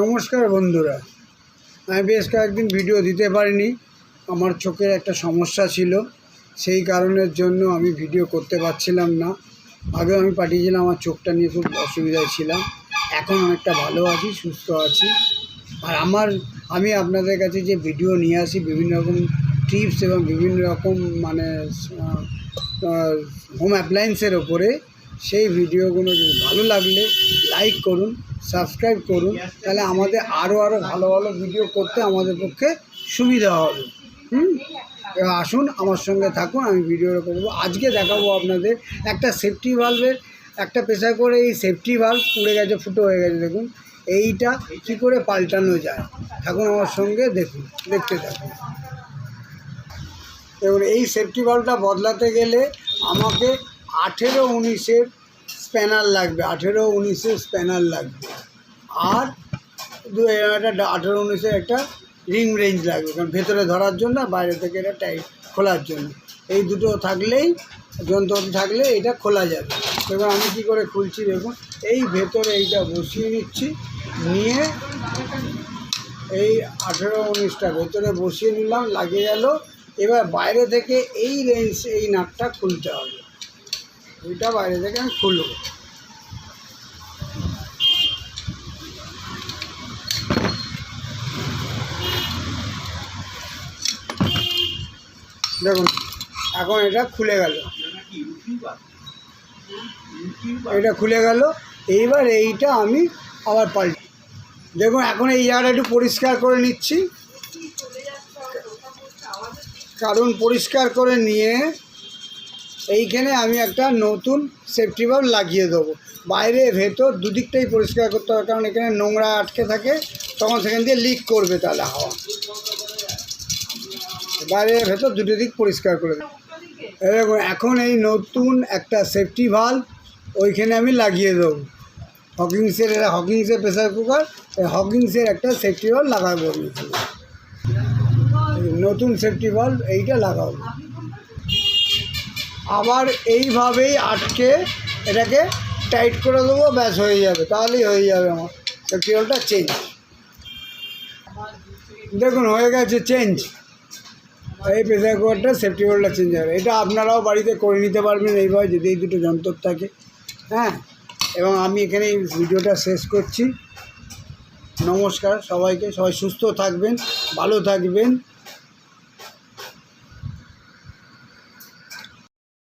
নমস্কার বন্ধুরা। আমি বেশ কয়েকদিন ভিডিও দিতে পারিনি। আমার চোখের একটা সমস্যা ছিল। সেই কারণের জন্য আমি ভিডিও করতে পারছিলাম না। আগেও আমি পাঠিয়েছিলাম, আমার চোখটা নিয়ে খুব অসুবিধায় ছিলাম। এখন অনেকটা ভালো আছি, সুস্থ আছি। আর আমার, আমি আপনাদের কাছে যে ভিডিও নিয়ে আসি, বিভিন্ন রকম টিপস এবং বিভিন্ন রকম মানে হোম অ্যাপ্লায়েন্সের ওপরে সেই ভিডিওগুলো যদি ভালো লাগলে লাইক করুন সাবস্ক্রাইব করুন, তাহলে আমাদের আরও আরও ভালো ভালো ভিডিও করতে আমাদের পক্ষে সুবিধা হবে। হুম? আসুন আমার সঙ্গে থাকুন, আমি ভিডিওটা করব। আজকে দেখাবো আপনাদের একটা সেফটি ভালভের একটা প্রেসার করে এই সেফটি ভালভ পুড়ে গেছে, ফুটো হয়ে গেছে, দেখুন। এইটা কী করে পাল্টানো যায়? থাকুন আমার সঙ্গে, দেখুন, দেখতে থাকুন। এবার এই সেফটি ভালভটা বদলাতে গেলে আমাকে আঠেরো উনিশের স্প্যানার লাগবে, আঠেরো উনিশের স্প্যানার লাগবে। আর দু একটা আঠেরো উনিশের একটা রিং রেঞ্জ লাগবে, কারণ ভেতরে ধরার জন্য বাইরে থেকে এটা টাইট খোলার জন্য। এই দুটো থাকলেই যন্ত্রটি থাকলে এটা খোলা যাবে। এবার আমি কী করে খুলছি দেখুন, এই ভেতরে এইটা বসিয়ে নিচ্ছি, নিয়ে এই আঠেরো উনিশটা ভেতরে বসিয়ে নিলাম, লাগিয়ে গেল। এবার বাইরে থেকে এই রেঞ্জ, এই নাটটা খুলতে হবে। ওইটা বাইরে থেকে আমি খুলব। দেখুন, এখন এটা খুলে গেল। এটা খুলে গেল, এইবার এইটা আমি আবার পাল্টি দেখুন, এখন এই জায়গাটা একটু পরিষ্কার করে নিচ্ছি। কারণ পরিষ্কার করে নিয়ে এইখানে আমি একটা নতুন সেফটি ভাল্ব লাগিয়ে দেবো। বাইরে ভেতর দুদিকটাই পরিষ্কার করতে হবে, কারণ এখানে নোংরা আটকে থাকে, তখন সেখান দিয়ে লিক করবে তাহলে হাওয়া। বাইরে ভেতর দুটো দিক পরিষ্কার করে দেবো। এখন এই নতুন একটা সেফটি ভাল্ব ওইখানে আমি লাগিয়ে দেবো। হকিংসের এটা হকিংসের প্রেসার কুকার হকিংসের একটা সেফটি ভাল্ব লাগাবো নতুন সেফটি ভাল্ব এইটা লাগাবো। আবার এইভাবেই আটকে এটাকে টাইট করে দেবো, ব্যাস হয়ে যাবে, তাহলেই হয়ে যাবে আমার। সেফটি ভাল্বটা চেঞ্জ দেখুন, হয়ে গেছে চেঞ্জ এই প্রেসার কুকারটা সেফটি ভাল্বটা চেঞ্জ হবে। এটা আপনারাও বাড়িতে করে নিতে পারবেন এইভাবে, যদি এই দুটো যন্ত্র থাকে। হ্যাঁ? এবং আমি এখানে এই ভিডিওটা শেষ করছি। নমস্কার সবাইকে, সবাই সুস্থ থাকবেন, ভালো থাকবেন।